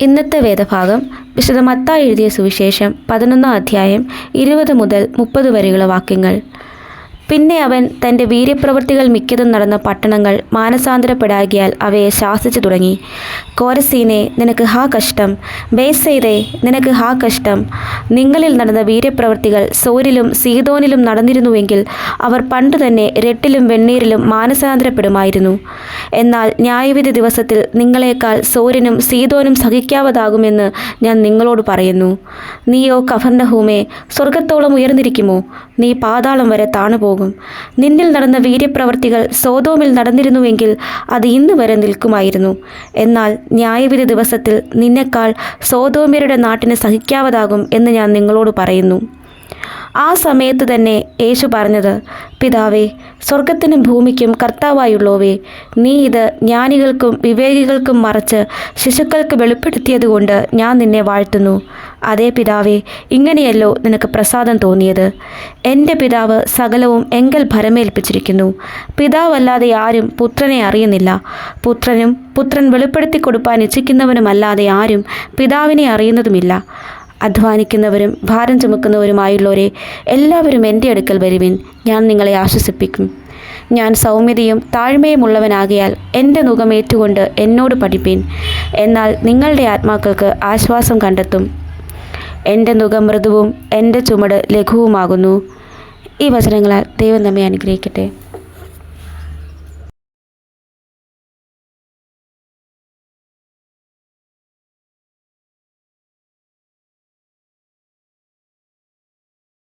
ഇന്നത്തെ വേദഭാഗം വിശുദ്ധ മത്തായി എഴുതിയ സുവിശേഷം പതിനൊന്നാം അധ്യായം ഇരുപത് മുതൽ മുപ്പത് വരെയുള്ള വാക്യങ്ങൾ. പിന്നെ അവൻ തന്റെ വീര്യപ്രവൃത്തികൾ മിക്കതും നടന്ന പട്ടണങ്ങൾ മാനസാന്തരപ്പെടാകിയാൽ അവയെ ശാസിച്ചു തുടങ്ങി. കോരസീനെ നിനക്ക് ഹാ കഷ്ടം. ബേസെയ്തേ നിനക്ക് ഹാ കഷ്ടം. നിങ്ങളിൽ നടന്ന വീര്യപ്രവൃത്തികൾ സോരിലും സീതോനിലും നടന്നിരുന്നുവെങ്കിൽ അവർ പണ്ടു തന്നെ രട്ടിലും വെണ്ണീരിലും മാനസാന്തരപ്പെടുമായിരുന്നു. എന്നാൽ ന്യായവിധി ദിവസത്തിൽ നിങ്ങളെക്കാൾ സോരിനും സീതോനും സഹിക്കാവതാകുമെന്ന് ഞാൻ നിങ്ങളോട് പറയുന്നു. നീയോ കഫർണഹൂമേ സ്വർഗത്തോളം ഉയർന്നിരിക്കുമോ? നീ പാതാളം വരെ താണുപോകും. നിന്നിൽ നടന്ന വീര്യപ്രവർത്തികൾ സോതോമിൽ നടന്നിരുന്നുവെങ്കിൽ അത് ഇന്ന് വരെ നിൽക്കുമായിരുന്നു. എന്നാൽ ന്യായവിധി ദിവസത്തിൽ നിന്നെക്കാൾ സോതോമ്യരുടെ നാട്ടിന് സഹിക്കാവതാകും എന്ന് ഞാൻ നിങ്ങളോട് പറയുന്നു. ആ സമയത്ത് തന്നെ യേശു പറഞ്ഞത് പിതാവേ സ്വർഗത്തിനും ഭൂമിക്കും കർത്താവായുള്ളോവേ നീ ഇത് ജ്ഞാനികൾക്കും വിവേകികൾക്കും മറച്ച് ശിശുക്കൾക്ക് വെളിപ്പെടുത്തിയതുകൊണ്ട് ഞാൻ നിന്നെ വാഴ്ത്തുന്നു. അതേ പിതാവേ ഇങ്ങനെയല്ലോ നിനക്ക് പ്രസാദം തോന്നിയത്. എന്റെ പിതാവ് സകലവും എങ്കൽ ഭരമേൽപ്പിച്ചിരിക്കുന്നു. പിതാവല്ലാതെ ആരും പുത്രനെ അറിയുന്നില്ല. പുത്രനും പുത്രൻ വെളിപ്പെടുത്തി കൊടുപ്പാൻ ഇച്ഛിക്കുന്നവനുമല്ലാതെ ആരും പിതാവിനെ അറിയുന്നതുമില്ല. അധ്വാനിക്കുന്നവരും ഭാരം ചുമക്കുന്നവരുമായുള്ളവരെ എല്ലാവരും എന്റെ അടുക്കൽ വരുവിൻ. ഞാൻ നിങ്ങളെ ആശ്വസിപ്പിക്കും. ഞാൻ സൗമ്യതയും താഴ്മയുമുള്ളവനാകിയാൽ എന്റെ മുഖമേറ്റുകൊണ്ട് എന്നോട് പഠിപ്പീൻ. എന്നാൽ നിങ്ങളുടെ ആത്മാക്കൾക്ക് ആശ്വാസം കണ്ടെത്തും. എന്റെ മുഖം മൃദുവും എന്റെ ചുമട് ലഘുവുമാകുന്നു. ഈ വചനങ്ങളാൽ ദൈവം നമ്മെ അനുഗ്രഹിക്കട്ടെ.